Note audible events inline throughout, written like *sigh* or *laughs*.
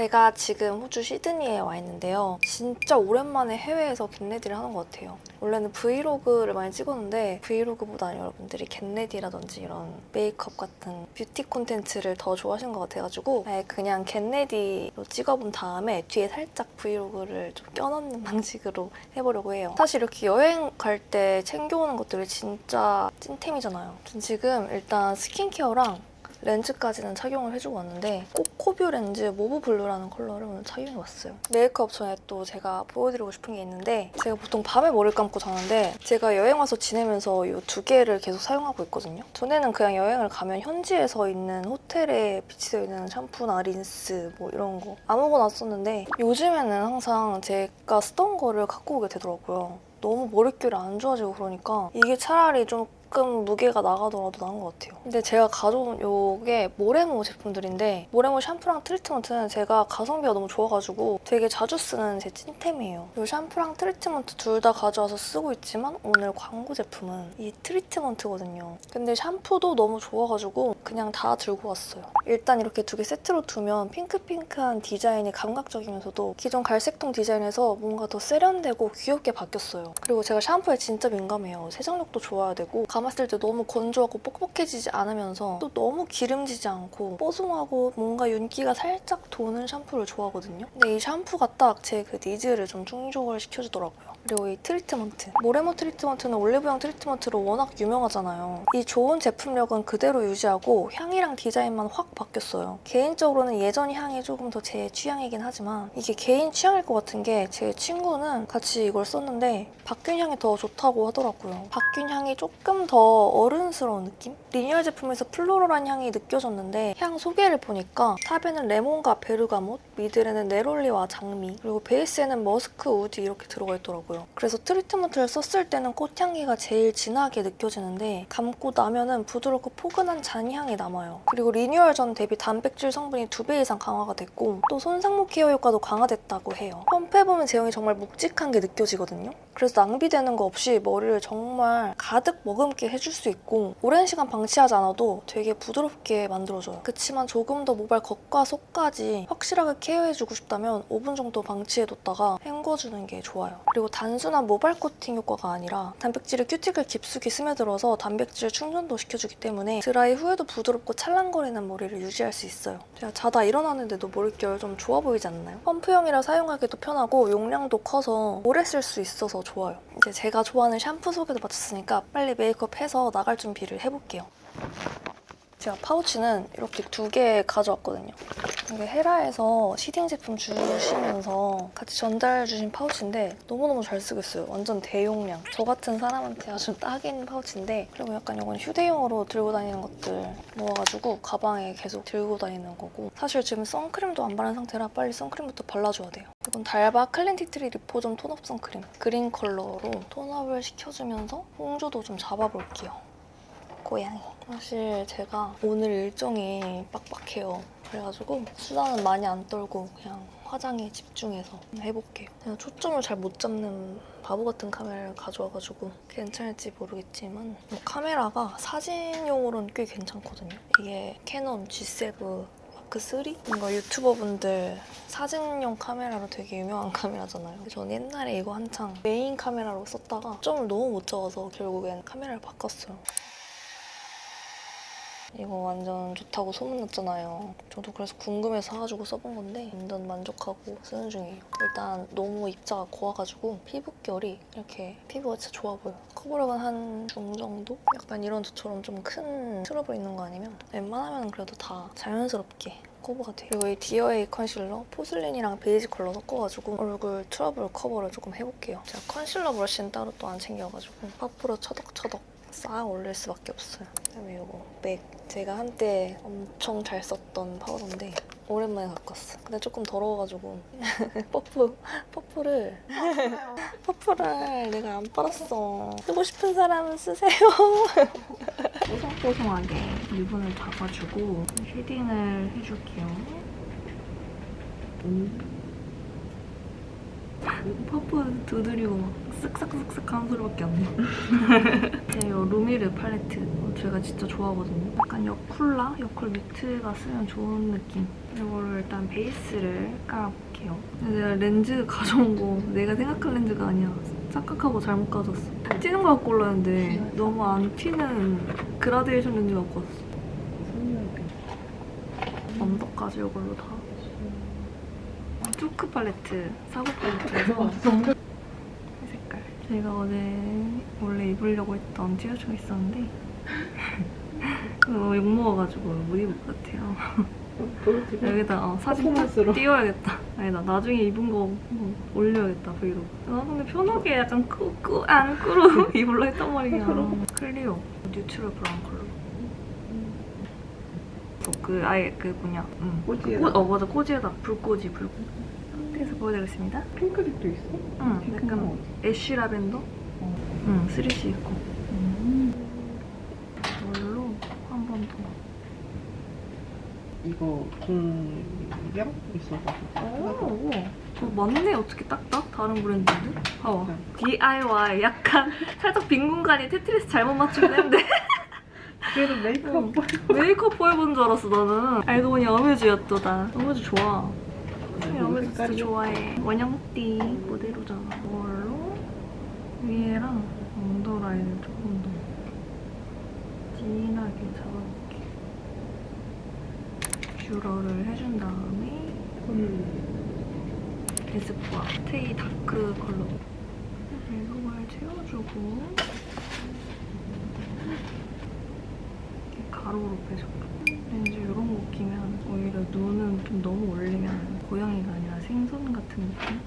제가 지금 호주 시드니에 와 있는데요. 진짜 오랜만에 해외에서 겟레디를 하는 것 같아요. 원래는 브이로그를 많이 찍었는데 브이로그보다 여러분들이 겟레디라든지 이런 메이크업 같은 뷰티 콘텐츠를 더 좋아하시는 것 같아가지고 아예 그냥 겟레디로 찍어본 다음에 뒤에 살짝 브이로그를 좀 껴넣는 *laughs* 방식으로 해보려고 해요. 사실 이렇게 여행 갈 때 챙겨오는 것들이 진짜 찐템이잖아요. 전 지금 일단 스킨케어랑 렌즈까지는 착용을 해주고 왔는데 코코뷰 렌즈 모브 블루라는 컬러를 오늘 착용해봤어요. 메이크업 전에 또 제가 보여드리고 싶은 게 있는데 제가 보통 밤에 머리를 감고 자는데 제가 여행 와서 지내면서 이 두 개를 계속 사용하고 있거든요. 전에는 그냥 여행을 가면 현지에서 있는 호텔에 비치되어 있는 샴푸나 린스 뭐 이런 거 아무거나 썼는데 요즘에는 항상 제가 쓰던 거를 갖고 오게 되더라고요. 너무 머릿결이 안 좋아지고 그러니까 이게 차라리 조금 무게가 나가더라도 나은 것 같아요. 근데 제가 가져온 요게 모레모 제품들인데 모레모 샴푸랑 트리트먼트는 제가 가성비가 너무 좋아가지고 되게 자주 쓰는 제 찐템이에요. 이 샴푸랑 트리트먼트 둘 다 가져와서 쓰고 있지만 오늘 광고 제품은 이 트리트먼트거든요. 근데 샴푸도 너무 좋아가지고 그냥 다 들고 왔어요. 일단 이렇게 두 개 세트로 두면 핑크핑크한 디자인이 감각적이면서도 기존 갈색통 디자인에서 뭔가 더 세련되고 귀엽게 바뀌었어요. 그리고 제가 샴푸에 진짜 민감해요. 세정력도 좋아야 되고 감았을 때 너무 건조하고 뻑뻑해지지 않으면서 또 너무 기름지지 않고 뽀송하고 뭔가 윤기가 살짝 도는 샴푸를 좋아하거든요. 근데 이 샴푸가 딱 제 그 니즈를 좀 충족을 시켜주더라고요. 그리고 이 트리트먼트. 모레모 트리트먼트는 올리브영 트리트먼트로 워낙 유명하잖아요. 이 좋은 제품력은 그대로 유지하고 향이랑 디자인만 확 바뀌었어요. 개인적으로는 예전 향이 조금 더 제 취향이긴 하지만 이게 개인 취향일 것 같은 게 제 친구는 같이 이걸 썼는데 바뀐 향이 더 좋다고 하더라고요. 바뀐 향이 조금 더 어른스러운 느낌? 리뉴얼 제품에서 플로럴한 향이 느껴졌는데 향 소개를 보니까 탑에는 레몬과 베르가못, 미들에는 네롤리와 장미, 그리고 베이스에는 머스크 우드 이렇게 들어가 있더라고요. 그래서 트리트먼트를 썼을 때는 꽃향기가 제일 진하게 느껴지는데 감고 나면은 부드럽고 포근한 잔향이 남아요. 그리고 리뉴얼 전 대비 단백질 성분이 두 배 이상 강화가 됐고 또 손상모 케어 효과도 강화됐다고 해요. 펌프해보면 제형이 정말 묵직한 게 느껴지거든요. 그래서 낭비되는 거 없이 머리를 정말 가득 머금게 해줄 수 있고 오랜 시간 방치하지 않아도 되게 부드럽게 만들어줘요. 그치만 조금 더 모발 겉과 속까지 확실하게 케어해주고 싶다면 5분 정도 방치해뒀다가 헹궈주는 게 좋아요. 그리고 단순한 모발 코팅 효과가 아니라 단백질이 큐티클 깊숙이 스며들어서 단백질 충전도 시켜주기 때문에 드라이 후에도 부드럽고 찰랑거리는 머리를 유지할 수 있어요. 제가 자다 일어나는데도 머릿결 좀 좋아 보이지 않나요? 펌프형이라 사용하기도 편하고 용량도 커서 오래 쓸 수 있어서 좋아요. 이제 제가 좋아하는 샴푸 소개도 마쳤으니까 빨리 메이크업 해서 나갈 준비를 해볼게요. 제가 파우치는 이렇게 두 개 가져왔거든요. 이게 헤라에서 시딩 제품 주시면서 같이 전달해 주신 파우치인데 너무너무 잘 쓰고 있어요. 완전 대용량. 저 같은 사람한테 아주 딱인 파우치인데 그리고 약간 이건 휴대용으로 들고 다니는 것들 모아가지고 가방에 계속 들고 다니는 거고 사실 지금 선크림도 안 바른 상태라 빨리 선크림부터 발라줘야 돼요. 이건 달바 클렌티트리 리포좀 톤업 선크림 그린 컬러로 톤업을 시켜주면서 홍조도 좀 잡아볼게요. 고양이. 사실 제가 오늘 일정이 빡빡해요. 그래가지고 수다는 많이 안 떨고 그냥 화장에 집중해서 해볼게요. 제가 초점을 잘 못 잡는 바보 같은 카메라를 가져와가지고 괜찮을지 모르겠지만 이 카메라가 사진용으로는 꽤 괜찮거든요. 이게 캐논 G7 마크 3? 뭔가 유튜버분들 사진용 카메라로 되게 유명한 *laughs* 카메라잖아요. 저는 옛날에 이거 한창 메인 카메라로 썼다가 점을 너무 못 잡아서 결국엔 카메라를 바꿨어요. 이거 완전 좋다고 소문났잖아요. 저도 그래서 궁금해서 사가지고 써본 건데 완전 만족하고 쓰는 중이에요. 일단 너무 입자가 고와가지고 피부결이 이렇게 피부가 진짜 좋아 보여. 커버력은 한 중 정도? 약간 이런 저처럼 좀 큰 트러블 있는 거 아니면 웬만하면 그래도 다 자연스럽게 커버가 돼요. 그리고 이 디어에이 컨실러 포슬린이랑 베이지 컬러 섞어가지고 얼굴 트러블 커버를 조금 해볼게요. 제가 컨실러 브러쉬는 따로 또 안 챙겨가지고 파프로 처덕처덕 싹 올릴 수밖에 없어요. 그다음에 이거 맥 제가 한때 엄청 잘 썼던 파우더인데 오랜만에 갖고 왔어. 근데 조금 더러워가지고 *laughs* 퍼프 퍼프를 *laughs* 퍼프를 내가 안 빨았어. 쓰고 싶은 사람은 쓰세요. 뽀송뽀송하게 유분을 잡아주고 쉐딩을 해줄게요. 퍼프 두드리고 막 쓱싹쓱싹 하는 소리밖에 안 나요. 네, 이 루미르 팔레트 어, 제가 진짜 좋아하거든요. 약간 여쿨라? 여쿨 뮤트가 쓰면 좋은 느낌. 이거를 일단 베이스를 깔아볼게요. 내가 렌즈 가져온 거 내가 생각한 렌즈가 아니야. 착각하고 잘못 가졌어. 찌는 거 갖고 올라왔는데 너무 안 튀는 그라데이션 렌즈 갖고 왔어. 언더까지 이걸로 다. 투크 팔레트, 사고 팔레트에서 이 색깔. 제가 어제 원래 입으려고 했던 티셔츠가 있었는데 *laughs* 너무 욕먹어가지고 못 입을 것 같아요. 여기다 어, 사진 퍼포먼스로. 띄워야겠다. 아니다, 나중에 입은 거뭐 올려야겠다, 브이로그. 아, 근데 편하게 약간 꾸꾸, 안 꾸로 *laughs* 입을라 했단 말이야. 클리오, 뉴트럴 브라운 컬러. 또그 아예 그 뭐냐, 응. 꼬지에다. 꽃, 어 맞아, 꼬지에다 불꼬지, 불꼬지. 상태에서 보여드리겠습니다. 핑크색도 있어? 응, 약간 어디? 애쉬 라벤더? 어. 응, 3C 있고. 음. 이걸로 한 번 더. 이거 공명 있어가지고. 오, 어, 맞네. 어떻게 딱딱 다른 브랜드인데? 봐봐. 네. DIY 약간 *laughs* 살짝 빈 공간에 테트리스 잘못 맞추긴 했는데 *laughs* 그래도 메이크업 메이크업 보여본 줄 알았어 나는. 알고 보니 어뮤즈였도다. 어뮤즈 좋아. 어뮤즈 진짜 색깔이 좋아해. 원형띠 모델로잖아. 이걸로 위에랑 언더 라인을 조금 더 진하게 잡아볼게. 뷰러를 해준 다음에 음. 에스쁘아 스테이 다크 컬러 이걸 채워주고 이렇게 가로로 빼줄까 왠지 이런 거 끼면 오히려 눈은 좀 너무 올리면 고양이가 아니라 생선 같은 느낌?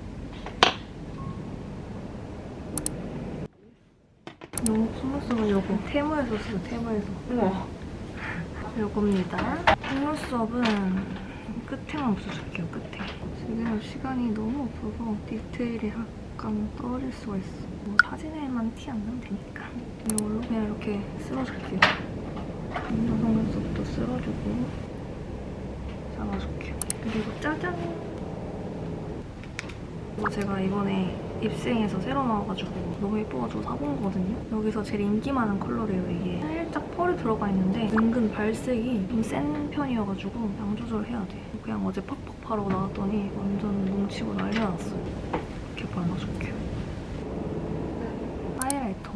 너무 속눈썹은 요거 테무에서 써 테무에서 우와. 요겁니다. 속눈썹은 끝에만 붙여줄게요, 끝에. 지금 시간이 너무 없어서 디테일이 약간 떨어질 수가 있어. 뭐 사진에만 티 안 나면 되니까. 이걸로 그냥 이렇게 쓸어줄게요. 이 속눈썹도 쓸어주고 잡아줄게요. 그리고 짜잔! 이거 제가 이번에 입생에서 새로 나와가지고 너무 예뻐가지고 사본 거거든요. 여기서 제일 인기 많은 컬러래요, 이게. 살짝 펄이 들어가 있는데 은근 발색이 좀 센 편이어가지고 양 조절해야 돼. 그냥 어제 팍팍 바르고 나왔더니 완전 뭉치고 난리 났어요. 이렇게 발라줄게요. 하이라이터.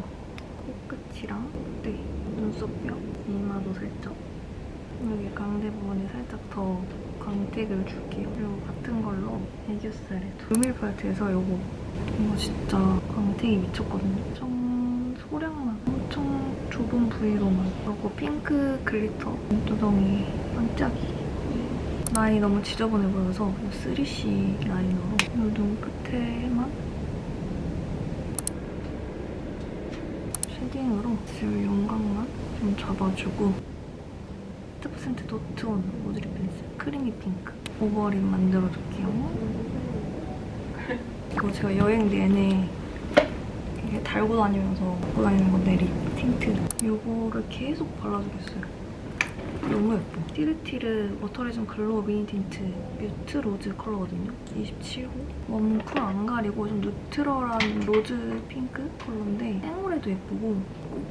코끝이랑 네, 눈썹뼈, 이마도 살짝. 여기 광대 부분에 살짝 더 광택을 줄게요. 그리고 같은 걸로 애교살에도 루밀 팔레트에서 요거 이거 진짜 광택이 미쳤거든요. 엄청 소량만, 엄청 좁은 부위로만. 그리고 핑크 글리터 눈두덩이 반짝이. 라인이 너무 지저분해 보여서 3C 라이너로 이 눈 끝에만 쉐딩으로 지금 윤곽만 좀 잡아주고 10% 도트온 모드리 펜슬 크리미 핑크 오버립 만들어줄게요. 이거 제가 여행 내내 이게 달고 다니면서 갖고 다니는 건데 립 틴트 이거를 계속 발라주겠어요. 너무 예뻐. 티르티르 워터레전 글로우 미니 틴트 뮤트 로즈 컬러거든요. 27호. 웜쿨 안 가리고 좀 뉴트럴한 로즈 핑크 컬러인데 생얼에도 예쁘고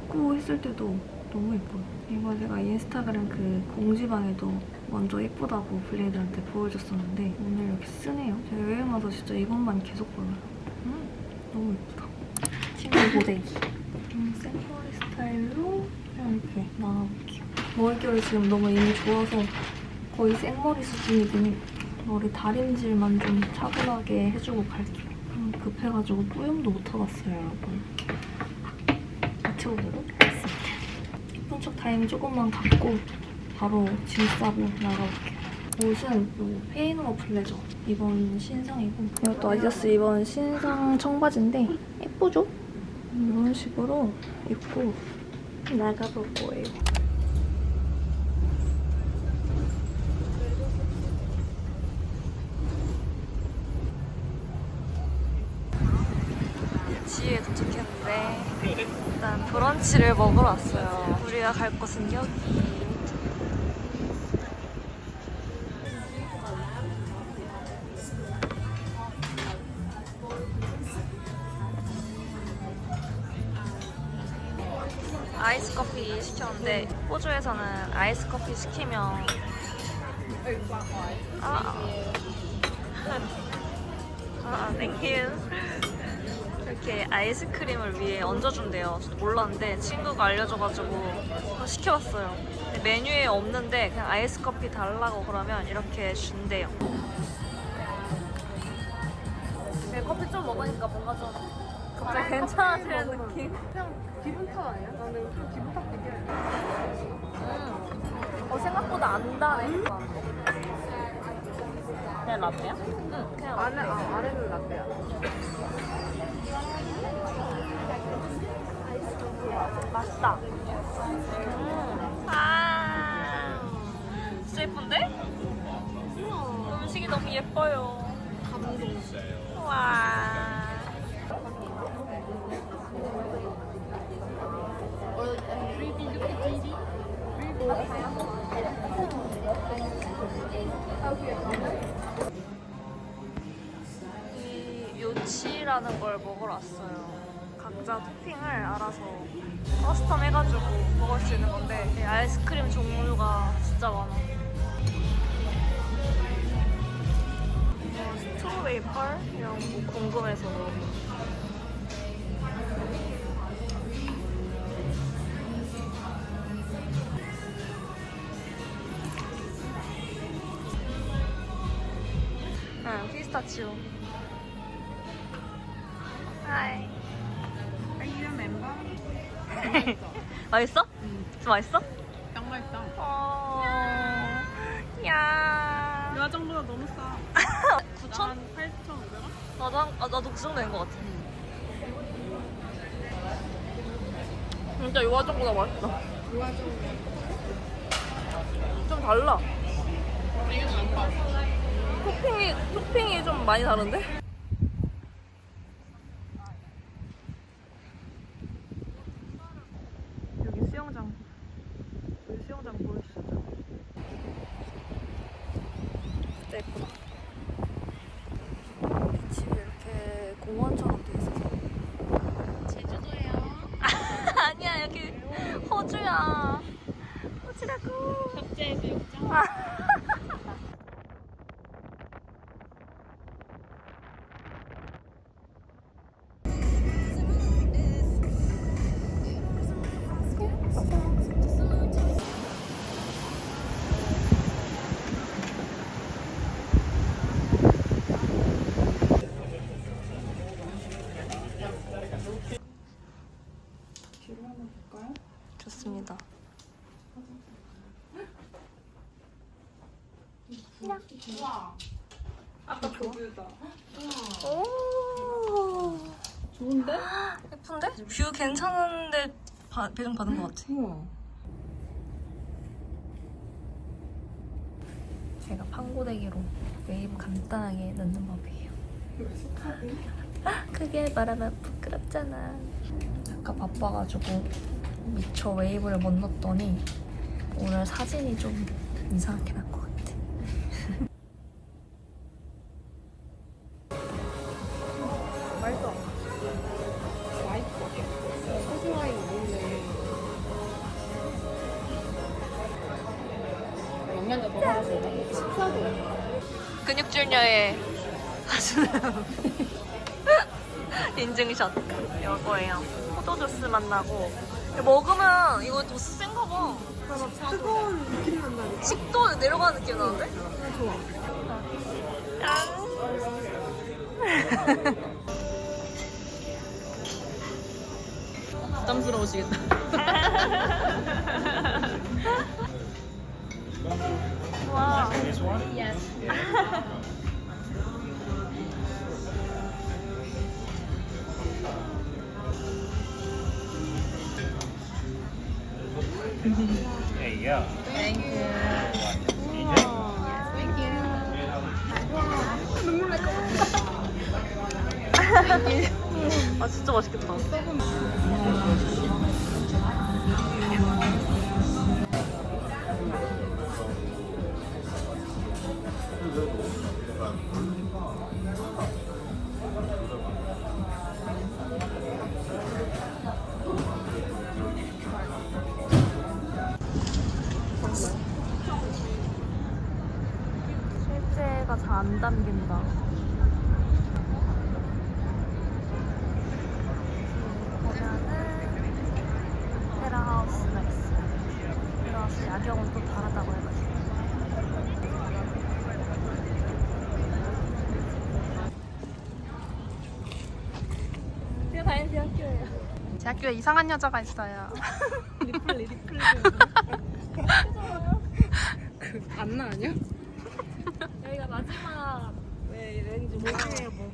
꽂고 했을 때도 너무 예뻐요. 이거 제가 인스타그램 그 공지방에도 먼저 예쁘다고 블레이드한테 보여줬었는데 오늘 이렇게 쓰네요. 제가 여행 와서 진짜 이것만 계속 발라요. 음, 너무 예쁘다. 친구 고데기. 음, 생머리 스타일로 이렇게 나눠볼게요. 머릿결이 지금 너무 이미 좋아서 거의 생머리 수준이긴 해. 머리 다림질만 좀 차분하게 해주고 갈게요. 음, 급해가지고 뿌염도 못 타봤어요, 여러분. 맞춰보도록 척 타임 조금만 갖고 바로 짐 싸고 나가볼게요. 옷은 요 페이노어 플레저 이번 신상이고 이것도 아디다스 이번 신상 청바지인데 예쁘죠? 이런 식으로 입고 나가볼 거예요. 지에 도착했는데 일단 브런치를 먹으러 왔어요. 우리가 갈 곳은 여기. 아이스 커피 시켰는데 호주에서는 아이스 커피 시키면 아, 아, 아, 땡큐 이렇게 아이스크림을 위에 얹어준대요. 저도 몰랐는데 친구가 알려줘가지고 시켜봤어요. 메뉴에 없는데 그냥 아이스 커피 달라고 그러면 이렇게 준대요. 네, 커피 좀 먹으니까 뭔가 좀 갑자기 괜찮아지는 느낌. 그냥 기분 탓 아니야? 나는 좀 기분 탓 되게 음. 어, 생각보다 안 다네. 그냥 라떼야? 응, 그냥 라떼. 안에, 아, 아래는 라떼야 맛있다. 음. 아, 진짜 예쁜데? 음식이 너무 예뻐요. 감동. 와. 이 요치라는 걸 먹으러 왔어요. 각자 토핑을 알아서 커스텀 해가지고 먹을 수 있는 건데 이 아이스크림 종류가 진짜 많아. 뭐 스트로베리 펄 이런 거 궁금해서 먹어. 응, 피스타치오. 맛있어? 좀 맛있어? 짱 맛있다 어. 야. 유화정보다 너무 싸 *laughs* 9천? 8,500원? 나도 한, 아, 나도 그 정도 된것 같아. 진짜 요화정보다 맛있다. 좀 달라. 토핑이 토핑이 좀 많이 다른데? 아까 그거다 오. 좋은데? 예쁜데? 뷰 괜찮은데 바, 배정 받은 것 같아. 우와 제가 판고데기로 웨이브 간단하게 넣는 법이에요. *laughs* 크게 말하면 부끄럽잖아. 아까 바빠가지고 미처 웨이브를 못 넣었더니 오늘 사진이 좀 이상하게 난것 하시는 *laughs* 인증샷 이거예요. 포도 주스 맛나고 먹으면 이거 도수 센가 봐. 뜨거운 느낌 난다니까 식도 내려가는 느낌 나는데? 좋아 부담스러우시겠다. *laughs* 와. *laughs* There you go. Thank you. 아 진짜 맛있겠다. 안 담긴다. 보면은 테라하우스가 있어요. 테라하우스 야경은 또 다르다고 해가지고. 제가 다니는 대학교예요. 제 학교에 이상한 여자가 있어요. 리플리 리플리. *laughs* 그 안나 아니야? 마지막 왜 이랬는지 모르겠네요. 아, 뭐.